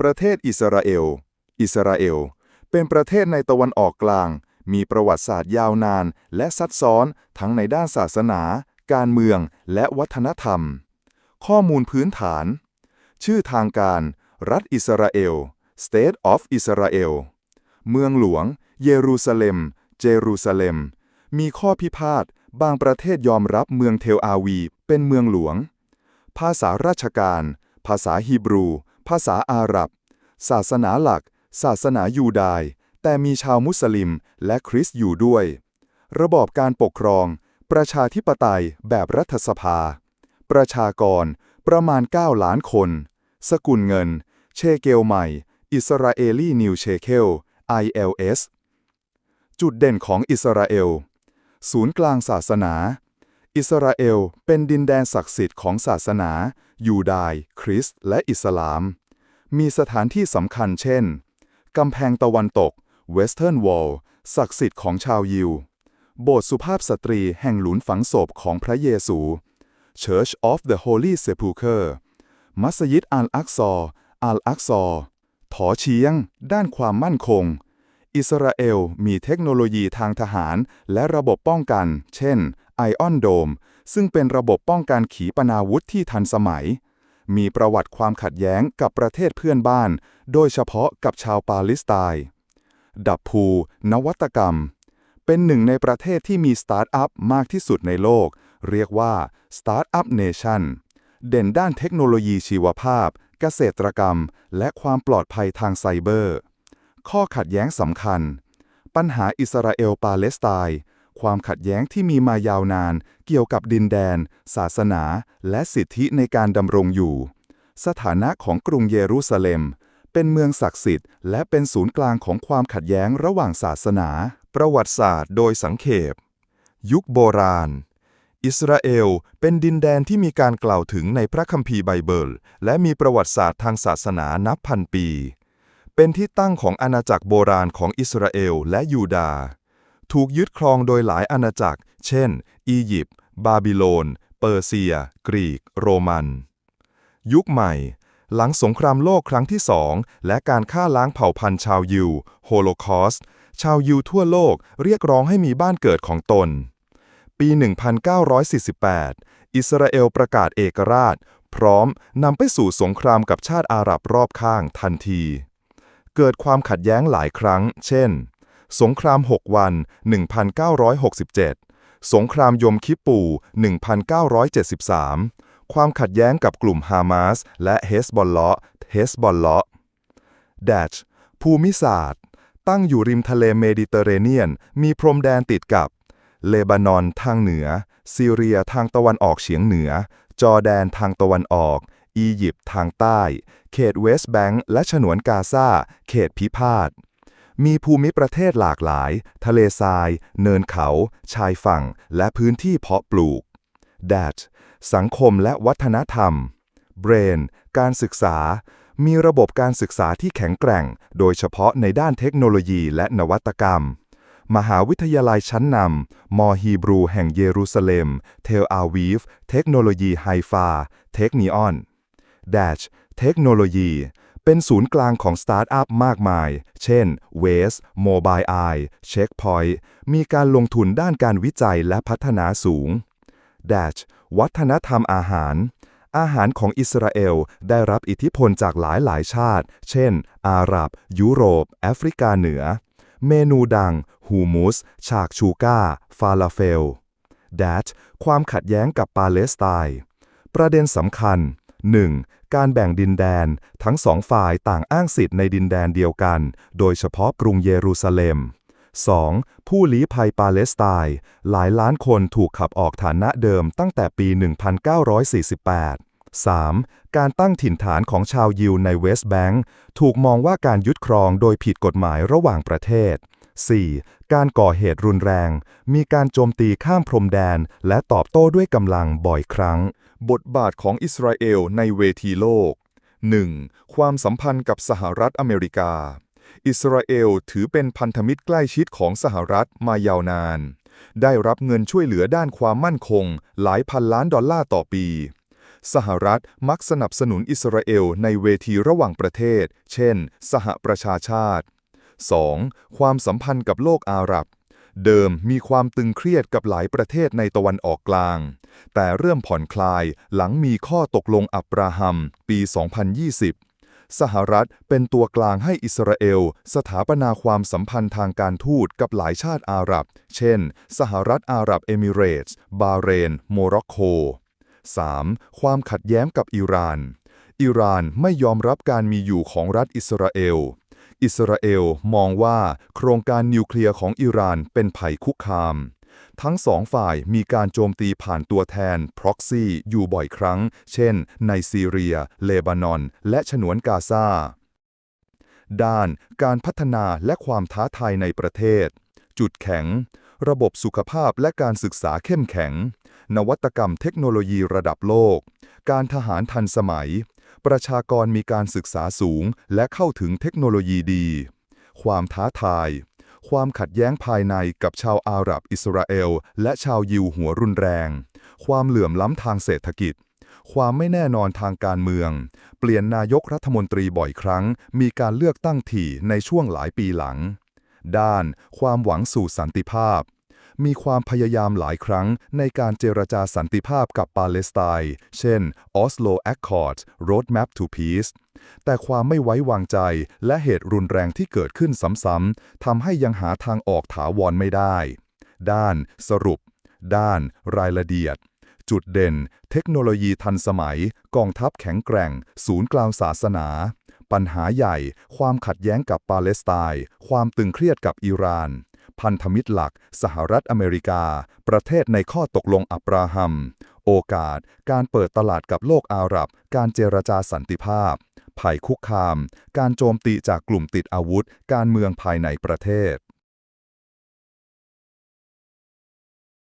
ประเทศอิสราเอล อิสราเอล เป็นประเทศในตะวันออกกลาง มีประวัติศาสตร์ยาวนาน และซับซ้อนทั้งในด้านศาสนา การเมือง และวัฒนธรรม ข้อมูลพื้นฐาน ชื่อทางการ รัฐอิสราเอล State of Israel เมืองหลวง เยรูซาเล็ม เจรูซาเล็ม มีข้อพิพาท บางประเทศยอมรับเมืองเทลอาวี เป็นเมืองหลวง ภาษาราชการ ภาษาฮีบรู ภาษาอาหรับ ศาสนาหลัก ศาสนายูดาย แต่มีชาวมุสลิมและคริสต์อยู่ด้วย ระบอบการปกครอง ประชาธิปไตยแบบรัฐสภา ประชากร ประมาณ 9 ล้านคน สกุลเงิน เชเกลใหม่ อิสราเอลีนิวเชเคล ILS จุดเด่นของอิสราเอล ศูนย์กลางศาสนา อิสราเอลเป็นดินแดนศักดิ์สิทธิ์ของศาสนา ยูดาย คริสต์ และอิสลาม มีสถานที่สำคัญเช่น กำแพงตะวันตก Western Wall ศักดิ์สิทธิ์ของชาวยิว โบสถ์สุภาพสตรีแห่งหลุมฝังศพของพระเยซู Church of the Holy Sepulchre มัสยิดอัลอักซอ อัลอักซอ ถอเชียง ด้านความมั่นคง อิสราเอลมีเทคโนโลยีทางทหารและระบบป้องกัน เช่น ไอออนโดมซึ่งเป็นระบบป้องกันขีปนาวุธที่ทันสมัย มีประวัติความขัดแย้งกับประเทศเพื่อนบ้าน โดยเฉพาะกับชาวปาเลสไตน์ ดับพู นวัตกรรม เป็นหนึ่งในประเทศที่มีสตาร์ทอัพมากที่สุดในโลก เรียกว่า Startup Nation เด่นด้านเทคโนโลยีชีวภาพ เกษตรกรรม และความปลอดภัยทางไซเบอร์ ข้อขัดแย้งสำคัญ ปัญหาอิสราเอลปาเลสไตน์ ความขัดแย้งที่มีมายาวนาน เกี่ยวกับดินแดน ศาสนา และสิทธิในการดำรงอยู่ สถานะของกรุงเยรูซาเล็ม เป็นเมืองศักดิ์สิทธิ์ และเป็นศูนย์กลางของความขัดแย้งระหว่างศาสนา ประวัติศาสตร์โดยสังเขป ยุคโบราณ อิสราเอลเป็นดินแดนที่มีการกล่าวถึงในพระคัมภีร์ไบเบิล และมีประวัติศาสตร์ทางศาสนานับพันปี เป็นที่ตั้งของอาณาจักรโบราณของอิสราเอลและยูดาห์ ถูกยึดครองโดยหลายอาณาจักร เช่น อียิปต์ บาบิโลน เปอร์เซีย กรีก โรมัน ยุคใหม่ หลังสงครามโลกครั้งที่สอง และการฆ่าล้างเผ่าพันธุ์ชาวยิว โฮโลคอสต์ชาวยิวทั่วโลกเรียกร้องให้มีบ้านเกิดของตน ปี 1948 อิสราเอลประกาศเอกราช พร้อมนำไปสู่สงครามกับชาติอาหรับรอบข้างทันที เกิดความขัดแย้งหลายครั้ง เช่น สงคราม 6 วัน 1967 สงครามยมคิปปู 1973 ความขัดแย้งกับกลุ่มฮามาสและเฮสบอลเลาะเฮสบอลเลาะดชภูมิศาสตร์ ตั้งอยู่ริมทะเลเมดิเตอร์เรเนียน มีพรมแดนติดกับ เลบานอนทางเหนือ ซีเรียทางตะวันออกเฉียงเหนือ จอร์แดนทางตะวันออก อียิปต์ทางใต้ เขตเวสต์แบงก์และฉนวนกาซา เขตพิพาท มีภูมิประเทศหลากหลาย ทะเลทราย เนินเขา ชายฝั่ง และพื้นที่เพาะปลูก d a t สังคมและวัฒนธรรม Brain การศึกษา มีระบบการศึกษาที่แข็งแกร่ง โดยเฉพาะในด้านเทคโนโลยีและนวัตกรรม มหาวิทยาลัยชั้นนำ มอฮีบรูแห่งเยรูซาเล็ม เทลอาวีฟ เทคโนโลยีไฮฟา เทคนิออน d a s h เทคโนโลยี เป็นศูนย์กลางของสตาร์ทอัพมากมาย เช่น Waze Mobile Eye Checkpoint มีการลงทุนด้านการวิจัยและพัฒนาสูง d a s h วัฒนธรรมอาหาร อาหารของอิสราเอลได้รับอิทธิพลจากหลายหลายชาติ เช่น อาหรับ ยุโรป แอฟริกาเหนือ เมนูดัง ฮูมุส ชากชูก้า ฟาลาเฟล d a t ความขัดแย้งกับปาเลสไตน์ ประเด็นสำคัญ 1. การแบ่งดินแดน ทั้งสองฝ่ายต่างอ้างสิทธิ์ในดินแดนเดียวกัน โดยเฉพาะกรุงเยรูซาเล็ม 2. ผู้ลี้ภัยปาเลสไตน์หลายล้านคนถูกขับออกฐานะเดิมตั้งแต่ปี 1948 3. การตั้งถิ่นฐานของชาวยิวในเวสต์แบงก์ถูกมองว่าการยึดครองโดยผิดกฎหมายระหว่างประเทศ 4. การก่อเหตุรุนแรง มีการโจมตีข้ามพรมแดน และตอบโต้ด้วยกำลังบ่อยครั้ง บทบาทของอิสราเอลในเวทีโลก 1. ความสัมพันธ์กับสหรัฐอเมริกา อิสราเอลถือเป็นพันธมิตรใกล้ชิดของสหรัฐมายาวนาน ได้รับเงินช่วยเหลือด้านความมั่นคง หลายพันล้านดอลลาร์ต่อปี สหรัฐมักสนับสนุนอิสราเอลในเวทีระหว่างประเทศ เช่น สหประชาชาติ 2. ความสัมพันธ์กับโลกอาหรับ เดิมมีความตึงเครียดกับหลายประเทศในตะวันออกกลาง แต่เริ่มผ่อนคลายหลังมีข้อตกลงอับราฮัม ปี 2020สหรัฐเป็นตัวกลางให้อิสราเอล สถาปนาความสัมพันธ์ทางการทูตกับหลายชาติอาหรับ เช่น สหรัฐอาหรับเอมิเรตส์ บาเรน โมร็อกโก 3. ความขัดแย้งกับอิหร่าน อิหร่านไม่ยอมรับการมีอยู่ของรัฐอิสราเอล อิสราเอลมองว่าโครงการนิวเคลียร์ของอิหร่านเป็นภัยคุกคาม ทั้งสองฝ่ายมีการโจมตีผ่านตัวแทน proxy อยู่บ่อยครั้ง เช่น ในซีเรีย เลบานอน และฉนวนกาซา ด้านการพัฒนาและความท้าทายในประเทศ จุดแข็ง ระบบสุขภาพและการศึกษาเข้มแข็ง นวัตกรรมเทคโนโลยีระดับโลก การทหารทันสมัย ประชากรมีการศึกษาสูง และเข้าถึงเทคโนโลยีดี ความท้าทาย ความขัดแย้งภายในกับชาวอาหรับอิสราเอล และชาวยิวหัวรุนแรง ความเหลื่อมล้ำทางเศรษฐกิจ ความไม่แน่นอนทางการเมือง เปลี่ยนนายกรัฐมนตรีบ่อยครั้ง มีการเลือกตั้งถี่ในช่วงหลายปีหลัง ด้าน ความหวังสู่สันติภาพ มีความพยายามหลายครั้งในการเจรจาสันติภาพกับปาเลสไตน์ เช่น Oslo Accords Roadmap to Peace แต่ความไม่ไว้วางใจและเหตุรุนแรงที่เกิดขึ้นซ้ำๆทำให้ยังหาทางออกถาวรไม่ได้ ด้าน สรุป ด้าน รายละเอียดจุดเด่น เทคโนโลยีทันสมัย กองทัพแข็งแกร่ง ศูนย์กลางศาสนา ปัญหาใหญ่ ความขัดแย้งกับปาเลสไตน์ ความตึงเครียดกับอิหร่าน พันธมิตรหลัก สหรัฐอเมริกา ประเทศในข้อตกลงอับราฮัม โอกาส การเปิดตลาดกับโลกอาหรับ การเจรจาสันติภาพ ภัยคุกคาม การโจมตีจากกลุ่มติดอาวุธ การเมืองภายในประเทศ